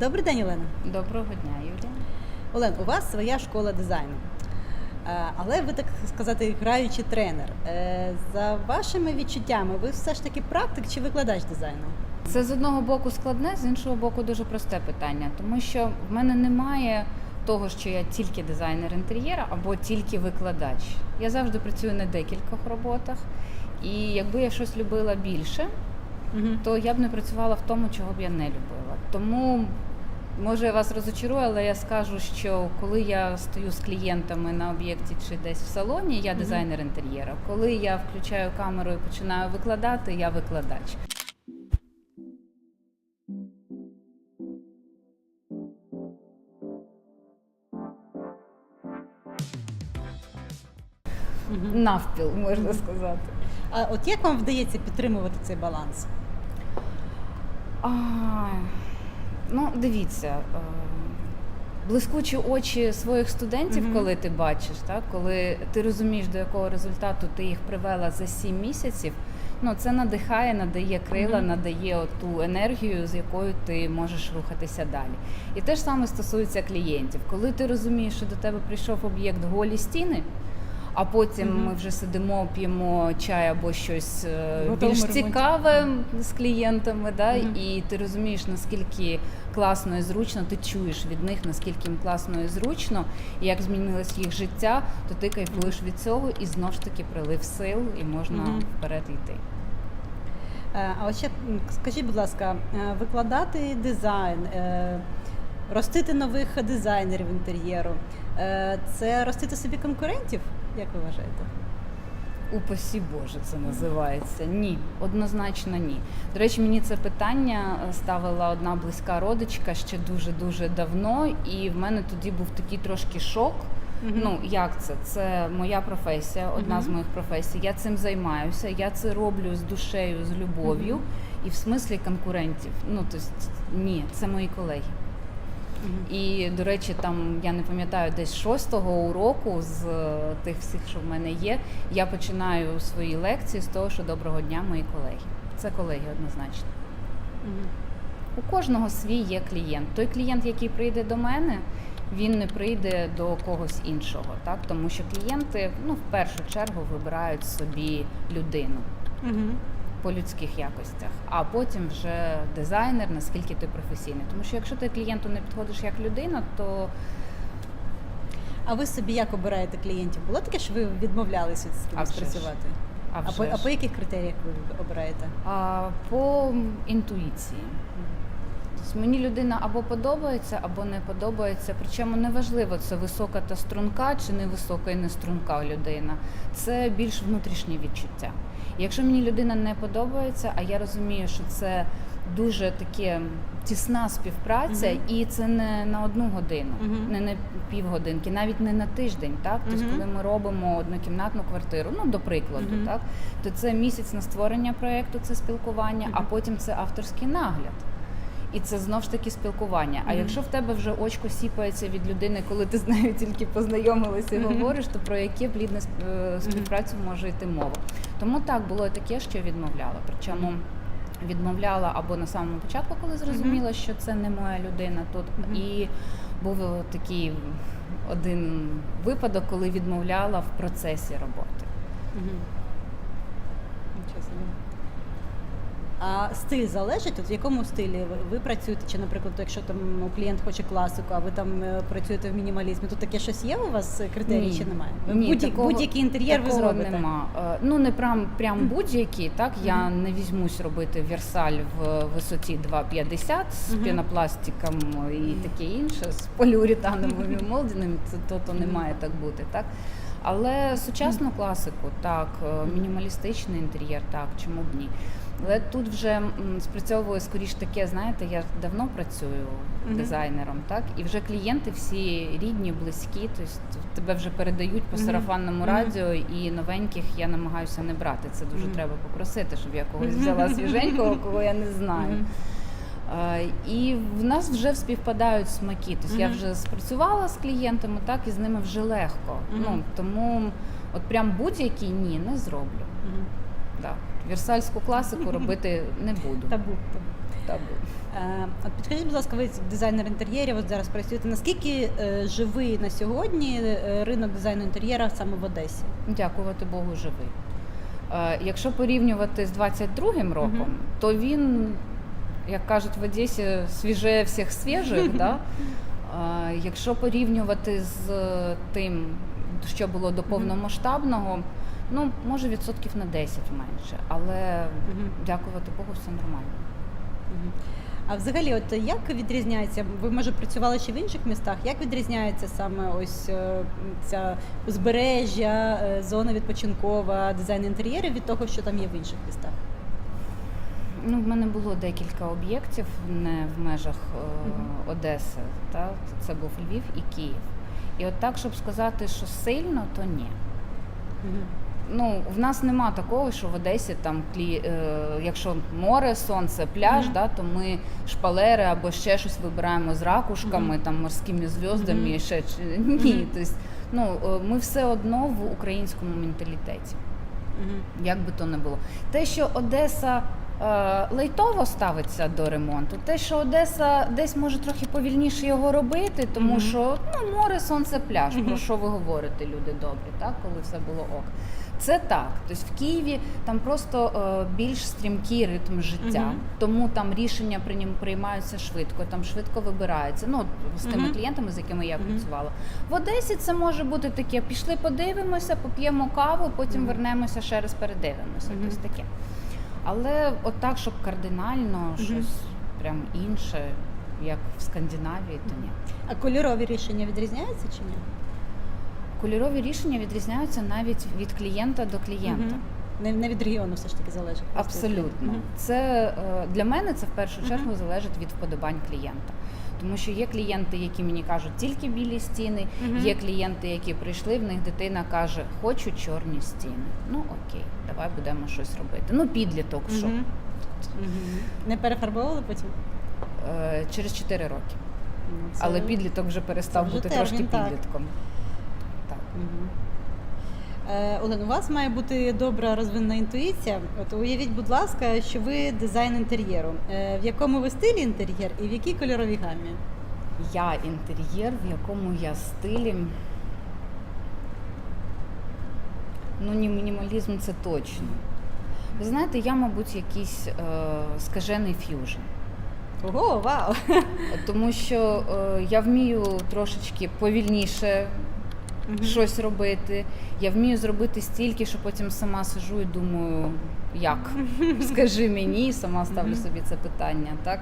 Добрий день, Олена. Доброго дня, Юлія. Олен, у вас своя школа дизайну. Е, Але ви так сказати, граючий тренер. Е, За вашими відчуттями, ви все ж таки практик чи викладач дизайну? Це з одного боку складне, з іншого боку дуже просте питання, тому що в мене немає того, що я тільки дизайнер інтер'єра або тільки викладач. Я завжди працюю на декількох роботах, і якби я щось любила більше, Угу. то я б не працювала в тому, чого б я не любила. Тому може я вас розочарую, але я скажу, що коли я стою з клієнтами на об'єкті чи десь в салоні, я дизайнер інтер'єра. Коли я включаю камеру і починаю викладати, я викладач. Навпіл, можна сказати. А от як вам вдається підтримувати цей баланс? А, ну, дивіться, е, блискучі очі своїх студентів, Мгм. коли ти бачиш, так, коли ти розумієш, до якого результату ти їх привела за 7 місяців, ну, це надихає, надає крила, Мгм. надає ту енергію, з якою ти можеш рухатися далі. І те ж саме стосується клієнтів. Коли ти розумієш, що до тебе прийшов об'єкт голі стіни. А потім Мгм. ми вже сидимо, п'ємо чай або щось е, більш ремонті. цікаве з клієнтами, да? Мгм. і ти розумієш, наскільки класно і зручно, ти чуєш від них, наскільки їм класно і зручно, і як змінилось їх життя, то ти кайфуєш від цього і знов ж таки прилив сил, і можна Мгм. вперед йти. Е, А от ще скажіть, будь ласка, е, викладати дизайн, ростити нових дизайнерів інтер'єру е, це ростити собі конкурентів, як ви вважаєте? Упасі Боже, це називається. Ні, однозначно ні. До речі, мені це питання ставила одна близька родичка ще дуже дуже давно, і в мене тоді був такий трошки шок. Мгм. Ну як це? Це моя професія, одна Мгм. з моїх професій. Я цим займаюся. Я це роблю з душею, з любов'ю, Мгм. і в смислі конкурентів. Ну тобто, ні, це мої колеги. І, до речі, там я не пам'ятаю, десь шостого уроку з е, тих всіх, що в мене є, я починаю свої лекції з того, що доброго дня, мої колеги. Це колеги однозначно. У кожного свій є клієнт. Той клієнт, який прийде до мене, він не прийде до когось іншого, так тому що клієнти ну в першу чергу вибирають собі людину Мгм. По людських якостях, а потім вже дизайнер, наскільки ти професійний. Тому що якщо ти клієнту не підходиш як людина, то А ви собі як обираєте клієнтів? Було таке, що ви відмовлялися з кимось працювати? а, А по, а по яких критеріях ви обираєте? А, по інтуїції. Мені людина або подобається, або не подобається. Причому неважливо, це висока та струнка чи не висока і не струнка людина. Це більш внутрішнє відчуття. Якщо мені людина не подобається, а я розумію, що це дуже таке тісна співпраця, Мгм. і це не на одну годину, Мгм. не на півгодинки, навіть не на тиждень. Так, тобто, коли ми робимо однокімнатну квартиру, ну до прикладу, Мгм. так то це місяць на створення проєкту, це спілкування, а потім це авторський нагляд. І це знов ж таки спілкування. А Мгм. якщо в тебе вже очко сіпається від людини, коли ти з нею тільки познайомилася і говориш, то про яке плідне сп- е, співпрацю може йти мова. Тому так було таке, що відмовляла. Причому відмовляла або на самому початку, коли зрозуміла, що це не моя людина тут. Мгм. І був такий один випадок, коли відмовляла в процесі роботи. Нічого собі. А стиль залежить? От в якому стилі ви, ви працюєте? Чи, наприклад, якщо там ну, клієнт хоче класику, а ви там е, працюєте в мінімалізмі, тут таке щось є у вас е, критерії Ні. чи немає? Ні, Будь, такого- будь-який інтер'єр ви Такого зробите. Нема. Е, Ну не прям прям будь-який. Так я Мгм. не візьмусь робити версаль в висоті 2,50 з Мгм. пінопластиком і таке інше, з поліуретановими молдинами. Це то, то не має так бути. Так. Але сучасну класику, так, мінімалістичний інтер'єр, так, чому б ні. Але тут вже спрацьовує скоріш таке, знаєте, я давно працюю Мгм. дизайнером, так, і вже клієнти всі рідні, близькі, тобто тебе вже передають по сарафанному Мгм. радіо, і новеньких я намагаюся не брати. Це дуже Мгм. треба попросити, щоб я когось взяла свіженького, кого я не знаю. Мгм. Е, І в нас вже співпадають смаки. Тобто я вже спрацювала з клієнтами, так і з ними вже легко. Мгм. Ну тому от прям будь-який ні, не зроблю. Версальську класику робити не буду. Табу. табу. Е, От підкажіть, будь ласка, ви дизайнер інтер'єрів, от зараз працюєте. Наскільки е, живий на сьогодні е, ринок дизайну інтер'єра саме в Одесі? Дякувати Богу, живий. Якщо порівнювати з 22-м роком, Мгм. то він, як кажуть в Одесі, свіже всіх свіжих. да? Якщо порівнювати з тим, що було до повномасштабного, ну може відсотків на 10 менше, але Мгм. дякувати Богу, все нормально. Мгм. А взагалі, от як відрізняється? Ви може працювали ще в інших містах? Як відрізняється саме ось е, ця узбережжя, е, зона відпочинкова, дизайн інтер'єрів від того, що там є в інших містах? Ну, в мене було декілька об'єктів не в межах е. Одеси. Та? Це був Львів і Київ. І от так, щоб сказати, що сильно, то ні. Ну, в нас нема такого, що в Одесі там клі, е, якщо море, сонце, пляж, Мгм. да, то ми шпалери або ще щось вибираємо з ракушками, Мгм. там морськими зв'язками Мгм. і ще чи- ні. Мгм. Тобто, ну, е, ми все одно в українському менталітеті Мгм. як би то не було. Те, що Одеса е, лейтово ставиться до ремонту, те, що Одеса десь може трохи повільніше його робити, тому Мгм. що ну, море, сонце, пляж. Мгм. Про що ви говорите, люди добрі, так, коли все було ок. Це так. Тобто в Києві там просто е, більш стрімкий ритм життя, Мгм. тому там рішення прийнім- приймаються швидко, там швидко вибирається. Ну, з тими Мгм. клієнтами, з якими я Мгм. працювала. В Одесі це може бути таке: пішли, подивимося, поп'ємо каву, потім Мгм. вернемося ще раз передивимося. Мгм. Тобто таке. Але от так, щоб кардинально Мгм. щось прям інше, як в Скандинавії, то ні. А кольорові рішення відрізняються чи ні? Кольорові рішення відрізняються навіть від клієнта до клієнта. Не, не від регіону все ж таки залежить. Абсолютно, це е, для мене це в першу чергу залежить від вподобань клієнта. Тому що є клієнти, які мені кажуть тільки білі стіни, є клієнти, які прийшли, в них дитина каже, хочу чорні стіни. Ну окей, давай будемо щось робити. Ну, підліток, що. Не перефарбовували потім? Е, через 4 роки. Ну, це- Але підліток вже перестав це вже бути термін, трошки підлітком. Так. Е, у вас має бути добра розвинена інтуїція. От уявіть, будь ласка, що ви дизайн інтер'єру. Е, В якому ви стилі інтер'єр і в якій кольоровій гамі? Я інтер'єр, в якому я стилі. Ну, ні, мінімалізм це точно. Ви знаєте, я, мабуть, якийсь е, скажений ф'южн. Ого, вау! Тому що е, я вмію трошечки повільніше Мгм. щось робити. Я вмію зробити стільки, що потім сама сижу і думаю, як? Скажи мені, і сама ставлю собі це питання. Так?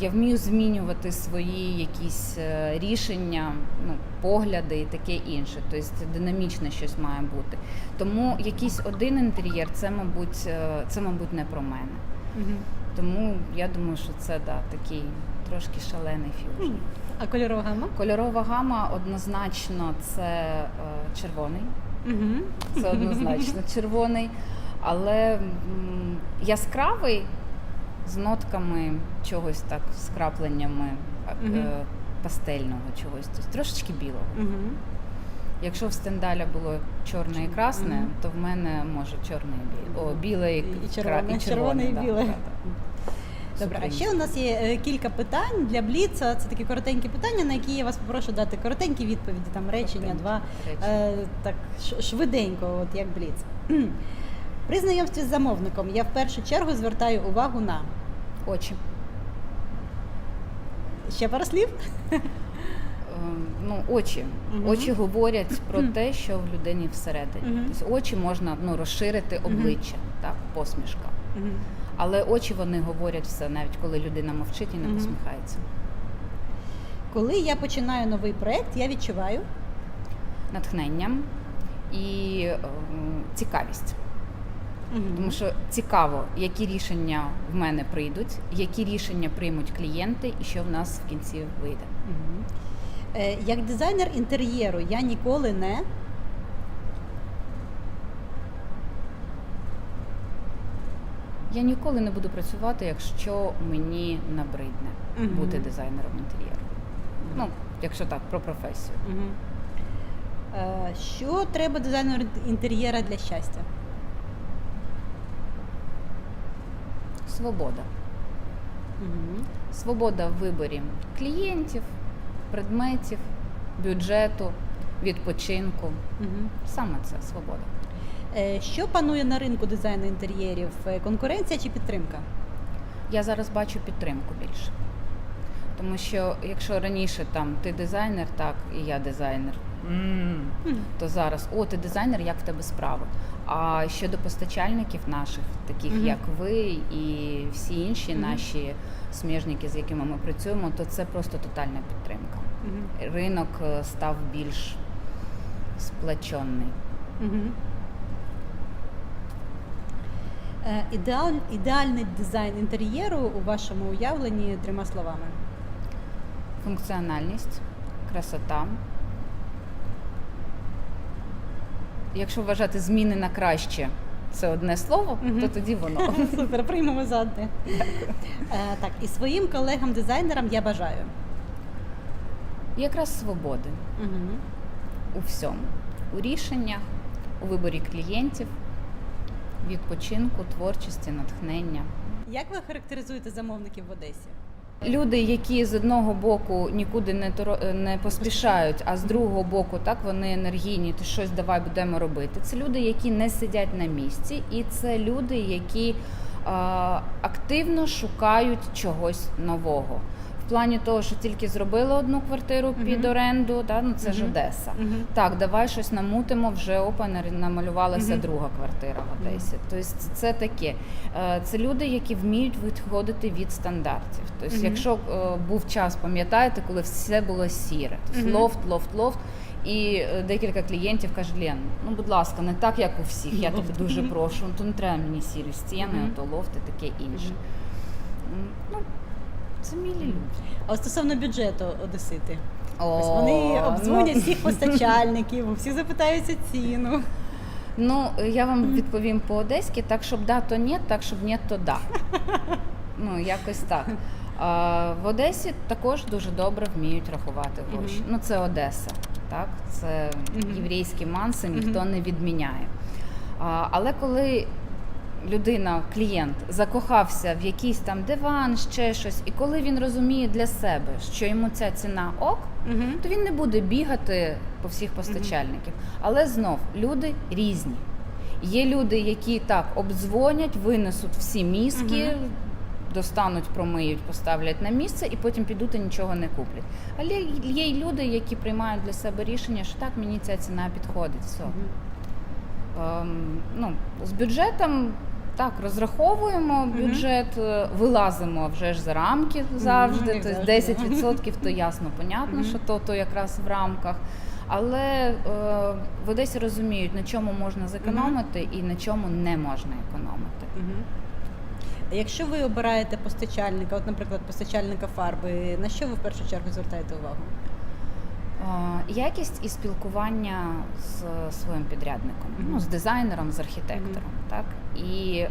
Я вмію змінювати свої якісь е, рішення, ну, погляди і таке інше. Тобто динамічне щось має бути. Тому якийсь один інтер'єр це, мабуть, е, це, мабуть, не про мене. Мгм. Тому я думаю, що це да, такий трошки шалений ф'южн. А кольорова гама? Кольорова гама однозначно це е, червоний. Угу. Це однозначно червоний, але м, яскравий з нотками чогось так, з крапленнями е, Мгм. пастельного чогось, тобто трошечки білого. Угу. Якщо в стендаля було чорне і красне, Мгм. то в мене може чорне і біле. О, біле і, І червоне, і червоне і да, біле. да, да. Добре, а ще у нас є е, кілька питань для Бліца. Це такі коротенькі питання, на які я вас попрошу дати коротенькі відповіді, там речення, два. Е, так швиденько, от як Бліц. При знайомстві з замовником я в першу чергу звертаю увагу на Очі. ще пару слів. Е, Ну, очі. Мгм. Очі говорять про те, що в людині всередині. Мгм. Тобто очі можна ну, розширити обличчя, так, посмішка. Мгм. Але очі вони говорять все, навіть коли людина мовчить і не Мгм. посміхається. Коли я починаю новий проект, я відчуваю Натхненням і е, цікавість. Мгм. Тому що цікаво, які рішення в мене прийдуть, які рішення приймуть клієнти, і що в нас в кінці вийде. Мгм. Е, як дизайнер інтер'єру я ніколи не Я ніколи не буду працювати, якщо мені набридне Мгм. бути дизайнером інтер'єру. Ну, якщо так, про професію. Е, Що треба дизайнеру інтер'єра для щастя? Свобода. Мгм. Свобода в виборі клієнтів, предметів, бюджету, відпочинку. Мгм. Саме це свобода. Е, Що панує на ринку дизайну інтер'єрів? Е, Конкуренція чи підтримка? Я зараз бачу підтримку більше. Тому що якщо раніше там ти дизайнер, так, і я дизайнер, то зараз о, ти дизайнер, як в тебе справи. А щодо постачальників наших, таких Мгм. як ви і всі інші Мгм. наші сміжники, з якими ми працюємо, то це просто тотальна підтримка. Мгм. Ринок е, став більш сплечений. Мгм. Е, Ідеаль, ідеальний дизайн інтер'єру у вашому уявленні трьома словами. Функціональність, красота. Якщо вважати зміни на краще, це одне слово, Мгм. то тоді воно. Супер, приймемо за одне. Е, Так, і своїм колегам-дизайнерам я бажаю. Якраз свободи Мгм. у всьому. У рішеннях, у виборі клієнтів, відпочинку, творчості, натхнення. Як ви характеризуєте замовників в Одесі? Люди, які з одного боку нікуди не торо- не поспішають, а з другого боку так вони енергійні, то щось давай будемо робити. Це люди, які не сидять на місці, і це люди, які а, активно шукають чогось нового. В плані того, що тільки зробили одну квартиру під оренду, да, ну це ж Мгм. Одеса. Мгм. Так, давай щось намутимо, вже опа, намалювалася Мгм. друга квартира в Одесі. Тобто це таке. Е, Це люди, які вміють відходити від стандартів. Тобто, Мгм. якщо е, був час, пам'ятаєте, коли все було сіре, тобто Мгм. лофт, лофт, лофт. І е, декілька клієнтів кажуть, Лен, ну будь ласка, не так, як у всіх. Я тебе дуже прошу. Ну, то не треба мені сірі стіни, то лофт і таке інше. Ну, це мілі люди. А стосовно бюджету Одесити. Ось вони обдзвонять ну. всіх постачальників, всі запитаються ціну. Ну, я вам відповім по-одеськи, так, щоб да, то ні, так, щоб ні, то да. Ну, якось так. А, в Одесі також дуже добре вміють рахувати гроші. Ну, це Одеса, так? Це єврейські манси, ніхто не відміняє. А, але коли людина, клієнт, закохався в якийсь там диван, ще щось, і коли він розуміє для себе, що йому ця ціна ок, Мгм. то він не буде бігати по всіх постачальників. Але знов люди різні. Є люди, які так обдзвонять, винесуть всі мізки, Мгм. достануть, промиють, поставлять на місце і потім підуть і нічого не куплять. Але є й люди, які приймають для себе рішення, що так мені ця ціна підходить. Все. Мгм. Ем, ну, з бюджетом так розраховуємо бюджет, е, вилазимо вже ж за рамки завжди. як Тобто завжди, 10% то ясно, понятно, що то, то якраз в рамках. Але е, в Одесі розуміють, на чому можна зекономити і на чому не можна економити. Якщо ви обираєте постачальника, от, наприклад, постачальника фарби, на що ви в першу чергу звертаєте увагу? Якість і спілкування з своїм підрядником, ну з дизайнером, з архітектором. Так і е,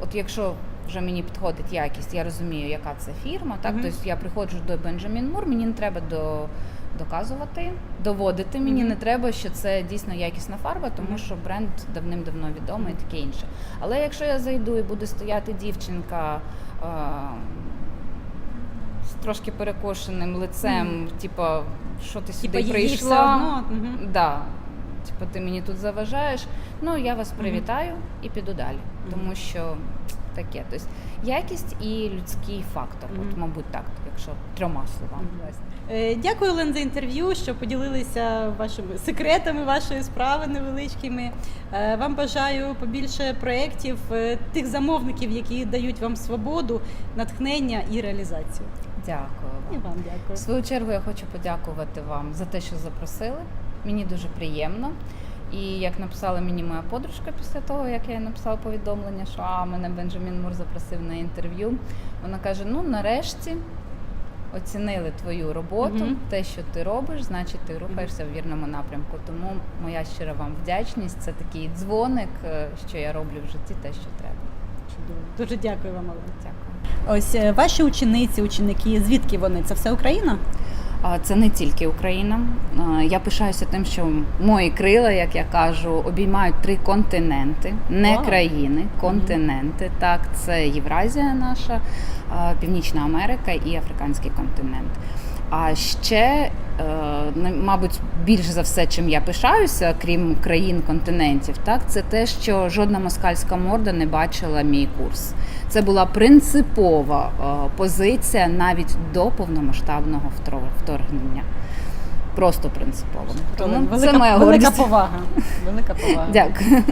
от якщо вже мені підходить якість, я розумію, яка це фірма. Так, Мгм. тобто я приходжу до Benjamin Moore, мені не треба до. Доказувати, доводити мені Мгм. не треба, що це дійсно якісна фарба, тому Мгм. що бренд давним-давно відомий і таке інше. Але якщо я зайду і буде стояти дівчинка е, трошки перекошеним лицем, типа, що ти сюди Типа прийшла? одно. Мгм. Да. Типа, ти мені тут заважаєш. Ну, я вас привітаю і піду далі. Тому що таке. Тобто якість і людський фактор. От, мабуть, так, якщо трьома словами. вести. Е, Дякую, Лен, за інтерв'ю, що поділилися вашими секретами вашої справи невеличкими. Е, Вам бажаю побільше проєктів, е, тих замовників, які дають вам свободу, натхнення і реалізацію. Дякую І вам. вам В дякую. свою чергу я хочу подякувати вам за те, що запросили. Мені дуже приємно. І як написала мені моя подружка після того, як я написала повідомлення, що а, мене Бенджамін Мур запросив на інтерв'ю. Вона каже: ну нарешті оцінили твою роботу, Мгм. те, що ти робиш, значить ти рухаєшся в вірному напрямку. Тому моя щира вам вдячність. Це такий дзвоник, е, що я роблю в житті, те, що треба. Чудово. Дуже дякую вам, Олена. Дякую. Ось е, ваші учениці, ученики, звідки вони? Це все Україна? Це не тільки Україна. Я пишаюся тим, що мої крила, як я кажу, обіймають три континенти, не Вау. країни, континенти. Так, це Євразія наша, Північна Америка і Африканський континент. А ще, е, мабуть, більш за все, чим я пишаюся, крім країн континентів, так це те, що жодна москальська морда не бачила мій курс. Це була принципова е, позиція навіть до повномасштабного вторгнення. Просто принципово. Тому велика, це моя велика гордість. повага. Велика повага. Дякую.